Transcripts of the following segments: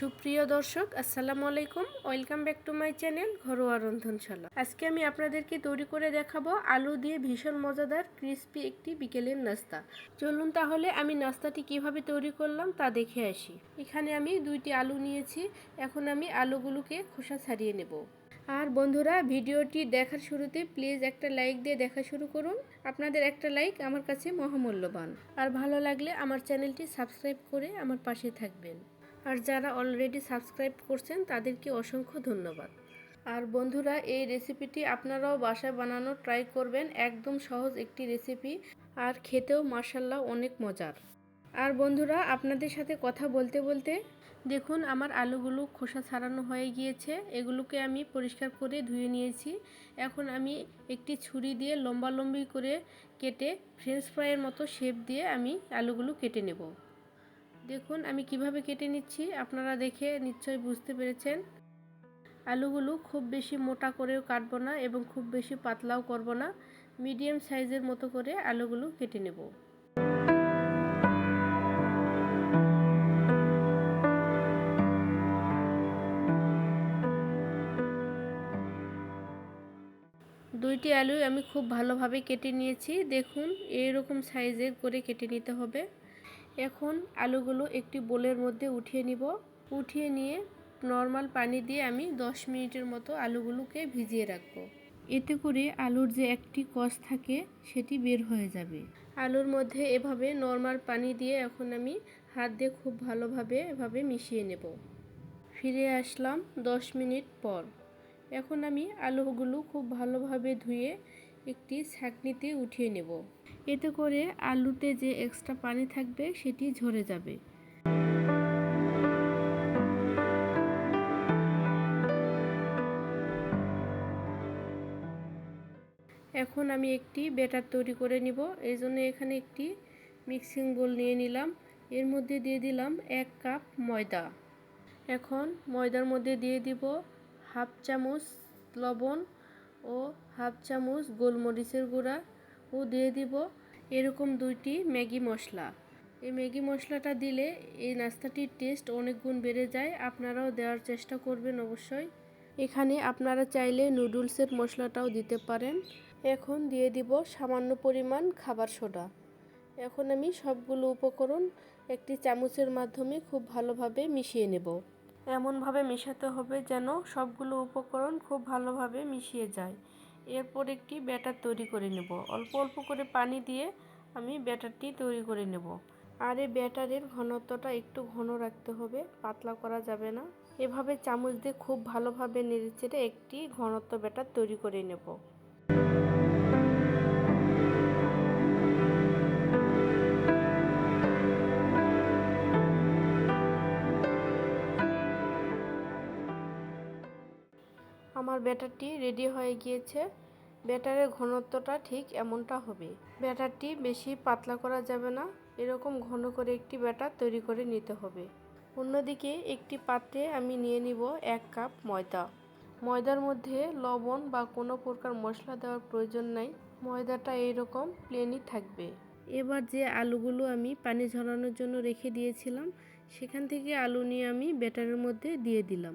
সুপ্রিয় দর্শক, আসসালামু আলাইকুম। Welcome back to my channel ঘরোয়া রন্ধনশালা। আজকে আমি আপনাদেরকে তৈরি করে দেখাবো আলু দিয়ে ভীষণ মজাদার ক্রিস্পি একটি বিকেলের নাস্তা। চলুন তাহলে আমি নাস্তাটি কীভাবে তৈরি করলাম তা দেখে আসি। এখানে আমি দুইটি আলু নিয়েছি, এখন আমি আলুগুলোকে খোসা ছাড়িয়ে নেব। আর বন্ধুরা, ভিডিওটি দেখার শুরুতে প্লিজ একটা লাইক দিয়ে দেখা শুরু করুন। আপনাদের একটা লাইক আমার কাছে মহামূল্যবান। আর ভালো লাগলে আমার চ্যানেলটি সাবস্ক্রাইব করে আমার পাশে থাকবেন। আর যারা অলরেডি সাবস্ক্রাইব করছেন, তাদেরকে অসংখ্য ধন্যবাদ। আর বন্ধুরা, এই রেসিপিটি আপনারাও বাসায় বানানো ট্রাই করবেন। একদম সহজ একটি রেসিপি আর খেতেও মার্শাল্লাহ অনেক মজার। আর বন্ধুরা, আপনাদের সাথে কথা বলতে বলতে, দেখুন আমার আলুগুলো খোসা ছাড়ানো হয়ে গিয়েছে। এগুলোকে আমি পরিষ্কার করে ধুয়ে নিয়েছি। এখন আমি একটি ছুরি দিয়ে লম্বা লম্বি করে কেটে ফ্রেঞ্চ ফ্রাইয়ের মতো শেপ দিয়ে আমি আলুগুলো কেটে নেব। দেখুন, আমি কীভাবে কেটে নিচ্ছি। আপনারা দেখে নিশ্চয়ই বুঝতে পেরেছেন। আলুগুলো খুব বেশি মোটা করেও কাটবো না এবং খুব বেশি পাতলাও করব না। মিডিয়াম সাইজের মতো করে আলুগুলো কেটে নেব। দুইটি আলু আমি খুব ভালোভাবে কেটে নিয়েছি। দেখুন, এরকম সাইজের করে কেটে নিতে হবে। এখন আলুগুলো একটি বোলের মধ্যে উঠিয়ে নিব। উঠিয়ে নিয়ে নর্মাল পানি দিয়ে আমি 10 মিনিটের মতো আলুগুলোকে ভিজিয়ে রাখব। এতে করে আলুর যে একটি কষ থাকে, সেটি বের হয়ে যাবে। আলুর মধ্যে এভাবে নর্মাল পানি দিয়ে এখন আমি হাত দিয়ে খুব ভালোভাবে এভাবে মিশিয়ে নেব। ফিরে আসলাম 10 মিনিট পর। এখন আমি আলুগুলো খুব ভালোভাবে ধুয়ে একটি ছাঁকনিতে উঠিয়ে নেব। এতে করে আলুতে যে এক্সট্রা পানি থাকবে সেটি ঝরে যাবে। এখন আমি একটি ব্যাটার তৈরি করে নিব। এই জন্য এখানে একটি মিক্সিং বোল নিয়ে নিলাম। এর মধ্যে দিয়ে দিলাম এক কাপ ময়দা। এখন ময়দার মধ্যে দিয়ে দিব হাফ চামচ লবণ ও হাফ চামচ গোলমরিচের গুঁড়া ও দিয়ে দিব এরকম দুইটি ম্যাগি মশলা। এই ম্যাগি মশলাটা দিলে এই নাস্তাটির টেস্ট অনেক গুণ বেড়ে যায়। আপনারাও দেওয়ার চেষ্টা করবেন অবশ্যই। এখানে আপনারা চাইলে নুডলসের মশলাটাও দিতে পারেন। এখন দিয়ে দিব সামান্য পরিমাণ খাবার সোডা। এখন আমি সবগুলো উপকরণ একটি চামচের মাধ্যমে খুব ভালোভাবে মিশিয়ে নেব। এমনভাবে মেশাতে হবে যেন সবগুলো উপকরণ খুব ভালোভাবে মিশিয়ে যায়। এরপর একটি ব্যাটার তৈরি করে নেব। অল্প অল্প করে পানি দিয়ে আমি ব্যাটারটি তৈরি করে নেব। আর এই ব্যাটারের ঘনত্বটা একটু ঘন রাখতে হবে, পাতলা করা যাবে না। এভাবে চামচ দিয়ে খুব ভালোভাবে নেড়ে চেড়ে একটি ঘনত্ব ব্যাটার তৈরি করে নেব। আমার ব্যাটারটি রেডি হয়ে গিয়েছে। ব্যাটারের ঘনত্বটা ঠিক এমনটা হবে। ব্যাটারটি বেশি পাতলা করা যাবে না। এরকম ঘন করে একটি ব্যাটার তৈরি করে নিতে হবে। অন্যদিকে একটি পাত্রে আমি নিয়ে নিব এক কাপ ময়দা। ময়দার মধ্যে লবণ বা কোনো প্রকার মশলা দেওয়ার প্রয়োজন নাই। ময়দাটা এইরকম প্লেনই থাকবে। এবার যে আলুগুলো আমি পানি ঝরানোর জন্য রেখে দিয়েছিলাম, সেখান থেকে আলু নিয়ে আমি ব্যাটারের মধ্যে দিয়ে দিলাম।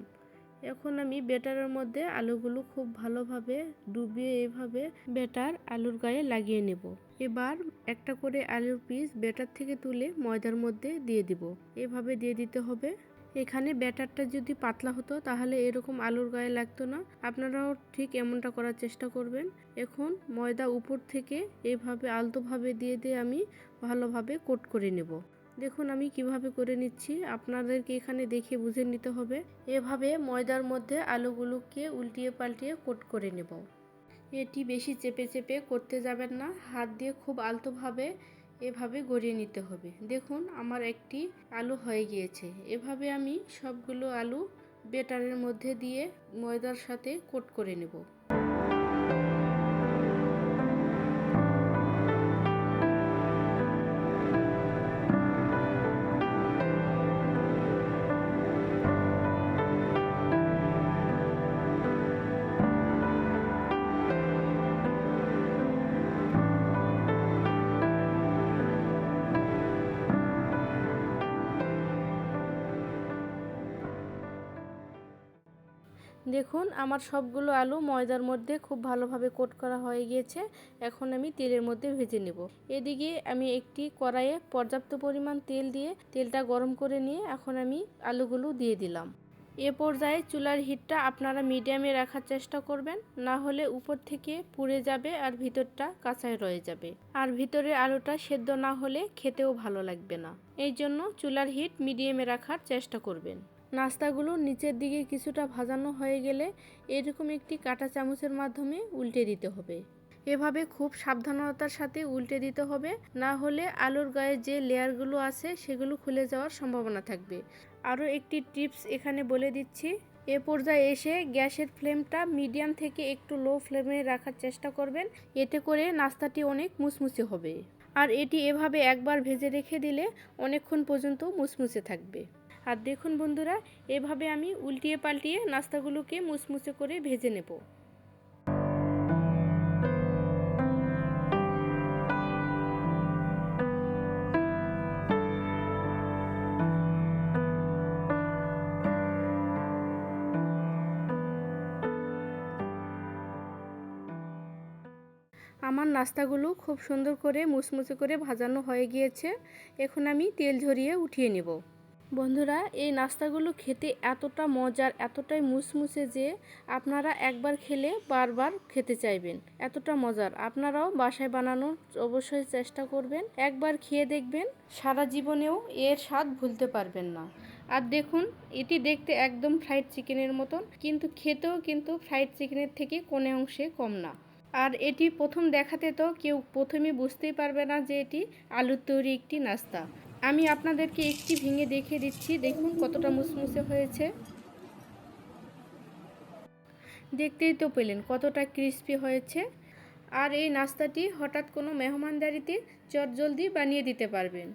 এখন আমি ব্যাটারের মধ্যে আলুগুলো খুব ভালোভাবে ডুবিয়ে এভাবে ব্যাটার আলুর গায়ে লাগিয়ে নেব। এবার একটা করে আলুর পিস ব্যাটার থেকে তুলে ময়দার মধ্যে দিয়ে দিব। এভাবে দিয়ে দিতে হবে। এখানে ব্যাটারটা যদি পাতলা হতো তাহলে এরকম আলুর গায়ে লাগতো না। আপনারাও ঠিক এমনটা করার চেষ্টা করবেন। এখন ময়দা উপর থেকে এভাবে আলতোভাবে দিয়ে দিয়ে আমি ভালোভাবে কোট করে নেব। দেখুন, আমি কীভাবে করে নিচ্ছি। আপনাদেরকে এখানে দেখে বুঝে নিতে হবে। এভাবে ময়দার মধ্যে আলুগুলোকে উল্টিয়ে পাল্টিয়ে কোট করে নেব। এটি বেশি চেপে চেপে করতে যাবেন না। হাত দিয়ে খুব আলতোভাবে এভাবে গড়িয়ে নিতে হবে। দেখুন, আমার একটি আলু হয়ে গিয়েছে। এভাবে আমি সবগুলো আলু বেটারের মধ্যে দিয়ে ময়দার সাথে কোট করে নেব। দেখুন, আমার সবগুলো আলু ময়দার মধ্যে খুব ভালোভাবে কোট করা হয়ে গিয়েছে। এখন আমি তেলের মধ্যে ভেজে নেব। এদিকে আমি একটি কড়াইয়ে পর্যাপ্ত পরিমাণ তেল দিয়ে তেলটা গরম করে নিয়ে এখন আমি আলুগুলো দিয়ে দিলাম। এ পর্যায়ে চুলার হিটটা আপনারা মিডিয়ামে রাখার চেষ্টা করবেন, না হলে উপর থেকে পুড়ে যাবে আর ভিতরটা কাঁচায় রয়ে যাবে। আর ভিতরে আলুটা সেদ্ধ না হলে খেতেও ভালো লাগবে না। এই জন্য চুলার হিট মিডিয়ামে রাখার চেষ্টা করবেন। নাস্তাগুলো নিচের দিকে কিছুটা ভাজানো হয়ে গেলে এরকম একটি কাঁটা চামচের মাধ্যমে উল্টে দিতে হবে। এভাবে খুব সাবধানতার সাথে উল্টে দিতে হবে। না হলে আলুর গায়ে যে লেয়ারগুলো আছে সেগুলো খুলে যাওয়ার সম্ভাবনা থাকবে। আরও একটি টিপস এখানে বলে দিচ্ছি। এ পর্যায়ে এসে গ্যাসের ফ্লেমটা মিডিয়াম থেকে একটু লো ফ্লেমে রাখার চেষ্টা করবেন। এতে করে নাস্তাটি অনেক মুচমুচে হবে। আর এটি এভাবে একবার ভেজে রেখে দিলে অনেকক্ষণ পর্যন্ত মুচমুচে থাকবে। আর দেখুন বন্ধুরা, এভাবে আমি উল্টিয়ে পাল্টিয়ে নাস্তাগুলোকে মুচমুচে করে ভেজে নেব। আমার নাস্তাগুলো খুব সুন্দর করে মুচমুচে করে ভাজানো হয়ে গিয়েছে। এখন আমি তেল ঝরিয়ে উঠিয়ে নেব। বন্ধুরা, এই নাস্তাগুলো খেতে এতটা মজার, এতটাই মুচমুচে যে আপনারা একবার খেলে বারবার খেতে চাইবেন। এতটা মজার। আপনারাও বাসায় বানানোর অবশ্যই চেষ্টা করবেন। একবার খেয়ে দেখবেন, সারা জীবনেও এর স্বাদ ভুলতে পারবেন না। আর দেখুন, এটি দেখতে একদম ফ্রাইড চিকেনের মতন, কিন্তু খেতেও কিন্তু ফ্রাইড চিকেনের থেকে কোনো অংশে কম না। আর এটি প্রথম দেখাতে তো কেউ প্রথমে বুঝতেই পারবে না যে এটি আলুর তৈরি একটি নাস্তা। আমি আপনাদেরকে একটি ভেঙে দেখিয়ে দিচ্ছি। দেখুন কতটা মুসমুসে হয়েছে। দেখতেই তো পেলেন কতটা ক্রিস্পি হয়েছে। আর এই নাস্তাটি হঠাৎ কোনো মেহমানদারিতে চটজলদি বানিয়ে দিতে পারবেন।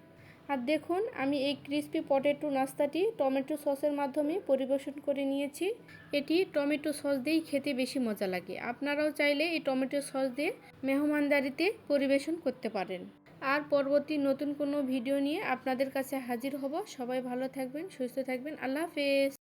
আর দেখুন, আমি এই ক্রিস্পি পটেটো নাস্তাটি টমেটো সসের মাধ্যমে পরিবেশন করে নিয়েছি। এটি টমেটো সস দিয়েই খেতে বেশি মজা লাগে। আপনারাও চাইলে এই টমেটো সস দিয়ে মেহমানদারিতে পরিবেশন করতে পারেন। আর পরবর্তী নতুন কোনো ভিডিও নিয়ে আপনাদের কাছে হাজির হব। সবাই ভালো থাকবেন, সুস্থ থাকবেন। আল্লাহ হাফেজ।